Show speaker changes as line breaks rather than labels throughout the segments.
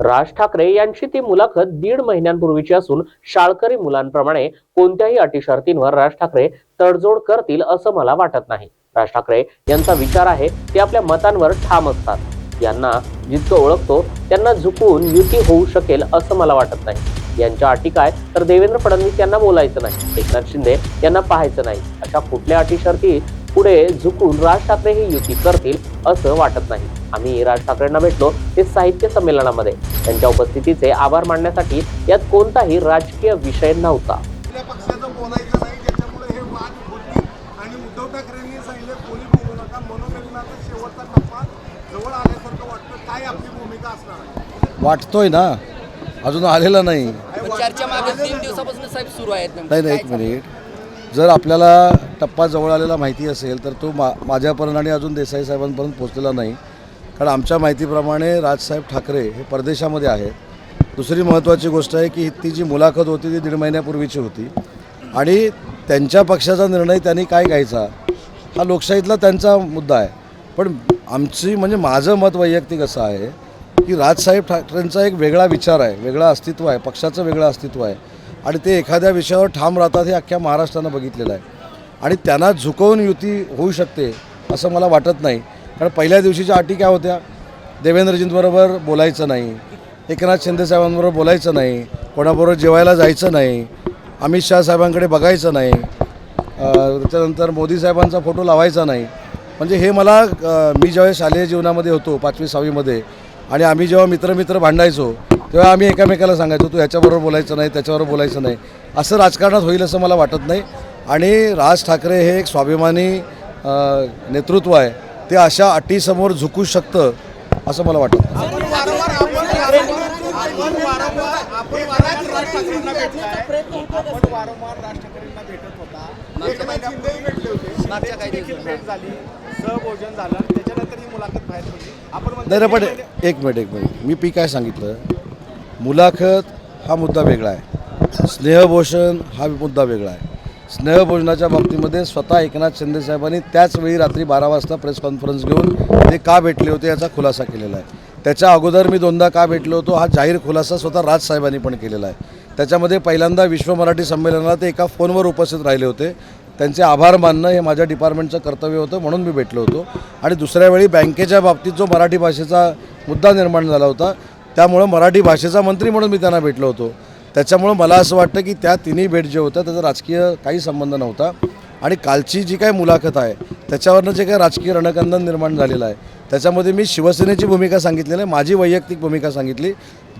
राज ठाकरे यांची ती मुलाखत दीड महिन्यांपूर्वीची असून शाळकरी मुलांप्रमाणे कोणत्याही अटी शर्तींवर राज ठाकरे तडजोड करतील असं मला वाटत नाही. राज ठाकरे यांचा विचार आहे ते आपल्या मतांवर ठाम असतात. यांना जितकं ओळखतो त्यांना झुकून युती होऊ शकेल असं मला वाटत नाही. यांच्या अटी काय तर देवेंद्र फडणवीस यांना बोलायचं नाही. एकनाथ शिंदे यांना पाहायचं नाही. अशा कुठल्या अटी शर्ती पुढे झुकून राज ठाकरे ही युती करतील असं वाटत नाही. आम्ही राज ठाकरेंना भेटलो ते साहित्य संमेलनामध्ये. त्यांच्या उपस्थितीचे आभार मानण्यासाठी यात कोणताही राजकीय विषय नव्हता.
आपल्या पक्षाचं बोलायचं नाही ज्याच्यामुळे हे वाद होतील आणि उद्धव ठाकरेंनी सांगितलं कोणी बोलू नका. मनोमिलनाचा शेवटचा टप्पा जवळ आल्यासारखं वाटतं. काय आपली भूमिका असणार आहे?
वाटतोय ना. अजून आलेला नाही.
पण चर्चा मागे तीन दिवसापासून साहेब सुरू आहेत नेमकं.
नाही एक मिनिट. जर आपल्याला टप्पा जवळ आलेला माहिती असेल तर तो मा माझ्यापर्यंत आणि अजून देसाई साहेबांपर्यंत पोहोचलेला नाही. कारण आमच्या माहितीप्रमाणे राजसाहेब ठाकरे हे परदेशामध्ये आहेत. दुसरी महत्त्वाची गोष्ट आहे की ती जी मुलाखत होती ती दीड महिन्यापूर्वीची होती. आणि त्यांच्या पक्षाचा निर्णय त्यांनी काय घ्यायचा हा लोकशाहीतला त्यांचा मुद्दा आहे. पण आमची म्हणजे माझं मत वैयक्तिक असं आहे की राजसाहेब ठाकरेंचा एक वेगळा विचार आहे वेगळं अस्तित्व आहे पक्षाचं वेगळं अस्तित्व आहे. आणि ते एखाद्या विषयावर ठाम राहतात हे अख्ख्या महाराष्ट्रानं बघितलेलं आहे. आणि त्यांना झुकवून युती होऊ शकते असं मला वाटत नाही. कारण पहिल्या दिवशीच्या अटी काय होत्या? देवेंद्रजींबरोबर बोलायचं नाही. एकनाथ शिंदे साहेबांबरोबर बोलायचं नाही. कोणाबरोबर जेवायला जायचं नाही. अमित शहा साहेबांकडे बघायचं नाही. त्याच्यानंतर मोदी साहेबांचा फोटो लावायचा नाही. म्हणजे हे मला मी ज्यावेळेस शालेय जीवनामध्ये होतो पाचवी सहावीमध्ये आणि आम्ही जेव्हा मित्रमित्र भांडायचो तेव्हा आम्ही एकामेकाला सांगायचो तू ह्याच्याबरोबर बोलायचं नाही त्याच्याबरोबर बोलायचं नाही. असं राजकारणात होईल असं मला वाटत नाही. आणि राज ठाकरे हे एक स्वाभिमानी नेतृत्व आहे. ते अशा अटीसमोर झुकू शकतं असं मला वाटतं. नाही पण एक मिनिट एक मिनिट. मी पी काय सांगितलं? मुलाखत हा मुद्दा वेगळा आहे. स्नेहभोषण हा मुद्दा वेगळा आहे. स्नेहभोजनाच्या बाबतीमध्ये स्वतः एकनाथ शिंदेसाहेबांनी साहेबांनी रात्री बारा वाजता प्रेस कॉन्फरन्स घेऊन ते का भेटले होते याचा खुलासा केलेला आहे. त्याच्या अगोदर मी दोनदा का भेटलो होतो हा जाहीर खुलासा स्वतः राजसाहेबांनी पण केलेला आहे. त्याच्यामध्ये पहिल्यांदा विश्व मराठी संमेलनाला ते एका फोनवर उपस्थित राहिले होते. त्यांचे आभार मानणं हे माझ्या डिपार्टमेंटचं कर्तव्य होतं म्हणून मी भेटलो होतो. आणि दुसऱ्या वेळी बँकेच्या बाबतीत जो मराठी भाषेचा मुद्दा निर्माण झाला होता त्यामुळं मराठी भाषेचा मंत्री म्हणून मी त्यांना भेटलो होतो. त्याच्यामुळं मला असं वाटतं की त्या तिन्ही भेट जे होतं त्याचा राजकीय काही संबंध नव्हता. आणि कालची जी काही मुलाखत आहे त्याच्यावरनं जे काही राजकीय रणकंदन निर्माण झालेलं आहे त्याच्यामध्ये मी शिवसेनेची भूमिका सांगितलेली आहे माझी वैयक्तिक भूमिका सांगितली.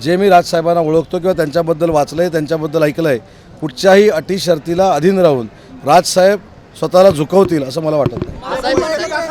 जे मी राजसाहेबांना ओळखतो किंवा त्यांच्याबद्दल वाचलं आहे त्यांच्याबद्दल ऐकलं आहे कुठच्याही अटी शर्तीला अधीन राहून राजसाहेब स्वतःला झुकवतील असं मला वाटत नाही.